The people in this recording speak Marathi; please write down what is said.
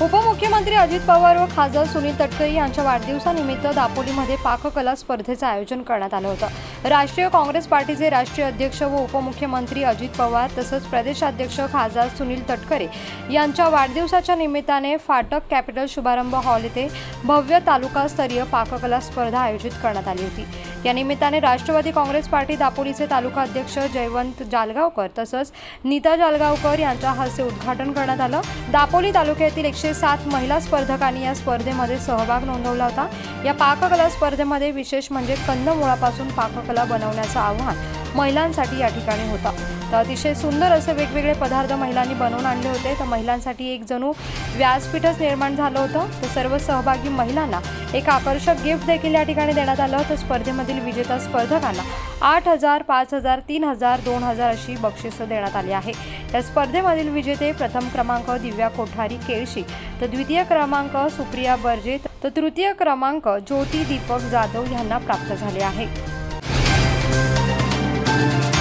उपमुख्यमंत्री अजित पवार व खासदार सुनील तटकरे यांच्या वाढदिवसानिमित्त दापोलीमध्ये पाककला स्पर्धेचं आयोजन करण्यात आलं होतं. राष्ट्रीय काँग्रेस पार्टीचे राष्ट्रीय अध्यक्ष व उपमुख्यमंत्री अजित पवार तसंच प्रदेशाध्यक्ष खासदार सुनील तटकरे यांच्या वाढदिवसाच्या निमित्ताने फाटक कॅपिटल शुभारंभ हॉल येथे भव्य तालुकास्तरीय पाककला स्पर्धा आयोजित करण्यात आली होती. या निमित्ताने राष्ट्रवादी काँग्रेस पार्टी दापोलीचे तालुका अध्यक्ष जयवंत जालगावकर तसंच नीता जालगावकर यांच्या हस्ते उद्घाटन करण्यात आलं. दापोली तालुक्यातील एकशे सात महिला स्पर्धकांनी या स्पर्धेमध्ये सहभाग नोंदवला होता. या पाककला स्पर्धेमध्ये विशेष म्हणजे कंदमुळापासून पाककला बनवण्याचं आव्हान महिलांसाठी या ठिकाणी होतं. तर अतिशय सुंदर असे वेगवेगळे पदार्थ महिलांनी बनवून आणले होते. तर महिलांसाठी एक जणू व्यासपीठच निर्माण झालं होतं. तर सर्व सहभागी महिलांना एक आकर्षक गिफ्ट देखील या ठिकाणी देण्यात आलं तर स्पर्धेमधील विजेता स्पर्धकांना आठ हजार पाच हजार तीन हजार दोन हजार अशी बक्षिसं देण्यात आली आहे. या स्पर्धेमधील विजेते प्रथम क्रमांक दिव्या कोठारी केळशी तर द्वितीय क्रमांक सुप्रिया बर्जे तर तृतीय क्रमांक ज्योती दीपक जाधव यांना प्राप्त झाले आहे. Thank you.